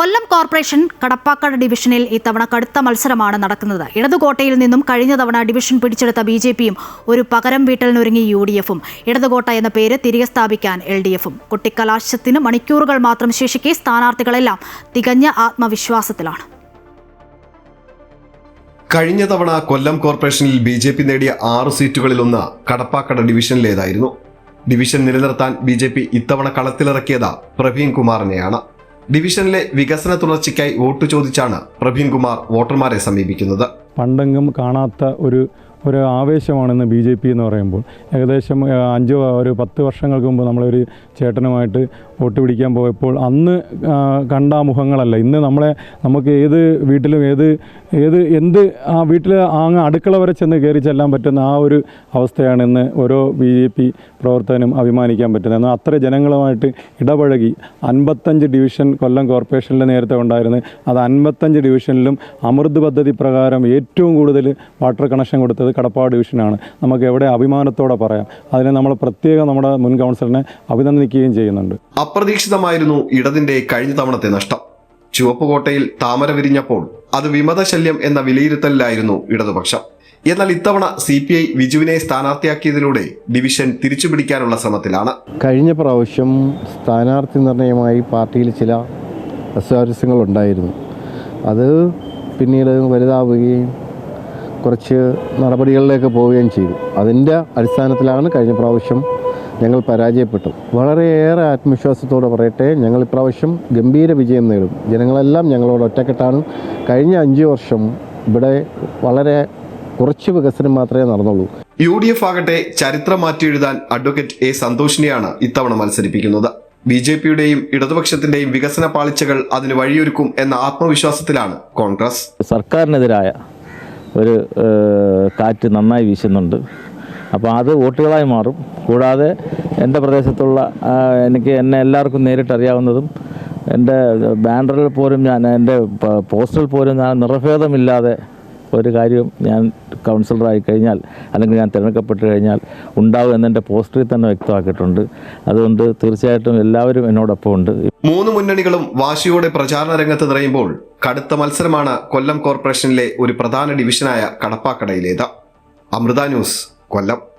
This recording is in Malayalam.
കൊല്ലം കോർപ്പറേഷൻ കടപ്പാക്കട ഡിവിഷനിൽ ഇത്തവണ കടുത്ത മത്സരമാണ് നടക്കുന്നത്. ഇടതുകോട്ടയിൽ നിന്നും കഴിഞ്ഞ തവണ ഡിവിഷൻ പിടിച്ചെടുത്ത ബി ജെ പിയും ഒരു പകരം വീട്ടലിനൊരുങ്ങി യു ഡി എഫും. ഇടതുകോട്ട എന്ന പേര് തിരികെ സ്ഥാപിക്കാൻ എൽ ഡി എഫും. കുട്ടിക്കലാശത്തിന് മണിക്കൂറുകൾ മാത്രം ശേഷിക്കെ സ്ഥാനാർത്ഥികളെല്ലാം തികഞ്ഞ ആത്മവിശ്വാസത്തിലാണ്. കഴിഞ്ഞ തവണ കൊല്ലം കോർപ്പറേഷനിൽ ബി ജെ പി നേടിയ ആറ് സീറ്റുകളിലൊന്ന് കടപ്പാക്കട ഡിവിഷനിലേതായിരുന്നു. ഡിവിഷൻ നിലനിർത്താൻ ബി ജെ പി ഇത്തവണ കളത്തിലിറക്കിയത് പ്രവീൺ കുമാറിനെയാണ്. ഡിവിഷനിലെ വികസന തുടർച്ചയ്ക്കായി വോട്ട് ചോദിച്ചാണ് പ്രവീൺ കുമാർ വോട്ടർമാരെ സമീപിക്കുന്നത്. പണ്ടെങ്കും കാണാത്ത ഒരു ഒരു ആവേശമാണെന്ന് ബി ജെ പി എന്ന് പറയുമ്പോൾ. ഏകദേശം അഞ്ച് ഒരു പത്ത് വർഷങ്ങൾക്ക് മുമ്പ് നമ്മളൊരു ചേട്ടനുമായിട്ട് വോട്ട് പിടിക്കാൻ പോയപ്പോൾ അന്ന് കണ്ട മുഖങ്ങളല്ല. ഇന്ന് നമ്മളെ നമുക്ക് ഏത് വീട്ടിലും ഏത് ഏത് എന്ത് ആ വീട്ടിൽ അങ്ങ് അടുക്കള വരെ ചെന്ന് കയറി ചെല്ലാൻ പറ്റുന്ന ആ ഒരു അവസ്ഥയാണ് ഇന്ന് ഓരോ ബി ജെ പി പ്രവർത്തകനും അഭിമാനിക്കാൻ പറ്റുന്നത്. എന്നാൽ അത്ര ജനങ്ങളുമായിട്ട് ഇടപഴകി അൻപത്തഞ്ച് ഡിവിഷൻ കൊല്ലം കോർപ്പറേഷനിൽ നേരത്തെ ഉണ്ടായിരുന്നു അത് അൻപത്തഞ്ച് ഡിവിഷനിലും അമൃത് പദ്ധതി പ്രകാരം ഏറ്റവും കൂടുതൽ വാട്ടർ കണക്ഷൻ കൊടുത്തത് കടപ്പാട് ഡിവിഷനാണ്. നമുക്ക് എവിടെ അഭിമാനത്തോടെ പറയാം. അതിനെ നമ്മൾ പ്രത്യേകം നമ്മുടെ മുൻ കൗൺസിലറിനെ അഭിനന്ദിക്കുകയും ചെയ്യുന്നുണ്ട്. അപ്രതീക്ഷിതമായിരുന്നു ഇടതിന്റെ കഴിഞ്ഞ തവണത്തെ നഷ്ടം. ചുവപ്പുകോട്ടയിൽ താമര വിരിഞ്ഞപ്പോൾ അത് വിമതശല്യം എന്ന വിലയിരുത്തലിലായിരുന്നു ഇടതുപക്ഷം. എന്നാൽ ഇത്തവണ സി പി ഐ വിജുവിനെ സ്ഥാനാർത്ഥിയാക്കിയതിലൂടെ ഡിവിഷൻ തിരിച്ചുപിടിക്കാനുള്ള ശ്രമത്തിലാണ്. കഴിഞ്ഞ പ്രാവശ്യം സ്ഥാനാർത്ഥി നിർണയമായി പാർട്ടിയിൽ ചില അസ്വാരസ്യങ്ങളുണ്ടായിരുന്നു. അത് പിന്നീട് വലുതാവുകയും കുറച്ച് നടപടികളിലേക്ക് പോവുകയും ചെയ്തു. അതിന്റെ അടിസ്ഥാനത്തിലാണ് കഴിഞ്ഞ പ്രാവശ്യം ഞങ്ങൾ പരാജയപ്പെട്ടു വളരെയേറെ ആത്മവിശ്വാസത്തോടെ പറയട്ടെ ഞങ്ങൾ ഇപ്രാവശ്യം ഗംഭീര വിജയം നേടും. ജനങ്ങളെല്ലാം ഞങ്ങളോട് ഒറ്റക്കെട്ടാണ്. കഴിഞ്ഞ അഞ്ച് വർഷം ഇവിടെ വളരെ കുറച്ച് വികസനം മാത്രമേ നടന്നുള്ളൂ. യു ഡി എഫ് ആകട്ടെ ചരിത്രം മാറ്റിയെഴുതാൻ അഡ്വക്കേറ്റ് എ സന്തോഷിനെയാണ് ഇത്തവണ മത്സരിപ്പിക്കുന്നത്. ബി ജെ പിയുടെയും ഇടതുപക്ഷത്തിന്റെയും വികസന പാളിച്ചകൾ അതിന് വഴിയൊരുക്കും എന്ന ആത്മവിശ്വാസത്തിലാണ് കോൺഗ്രസ്. സർക്കാരിനെതിരായ ഒരു കാറ്റ് നന്നായി വീശുന്നുണ്ട്. അപ്പോൾ അത് വോട്ടുകളായി മാറും. കൂടാതെ എന്റെ പ്രദേശത്തുള്ള എനിക്ക് എന്നെ എല്ലാവർക്കും നേരിട്ട് അറിയാവുന്നതും എന്റെ ബാനറിൽ പോലും ഞാൻ എന്റെ പോസ്റ്ററിൽ പോലും ഞാൻ നിറഭേദമില്ലാതെ ഒരു കാര്യം ഞാൻ കൗൺസിലറായി കഴിഞ്ഞാൽ അല്ലെങ്കിൽ ഞാൻ തിരഞ്ഞെടുക്കപ്പെട്ട് കഴിഞ്ഞാൽ ഉണ്ടാവും എന്നെന്റെ പോസ്റ്ററിൽ തന്നെ വ്യക്തമാക്കിയിട്ടുണ്ട്. അതുകൊണ്ട് തീർച്ചയായിട്ടും എല്ലാവരും എന്നോടൊപ്പം ഉണ്ട്. മൂന്ന് മുന്നണികളും വാശിയോടെ പ്രചാരണ രംഗത്ത് നിറയുമ്പോൾ കടുത്ത മത്സരമാണ് കൊല്ലം കോർപ്പറേഷനിലെ ഒരു പ്രധാന ഡിവിഷനായ കടപ്പാക്കടയിലേത്. അമൃത ന്യൂസ് കൊല്ലം.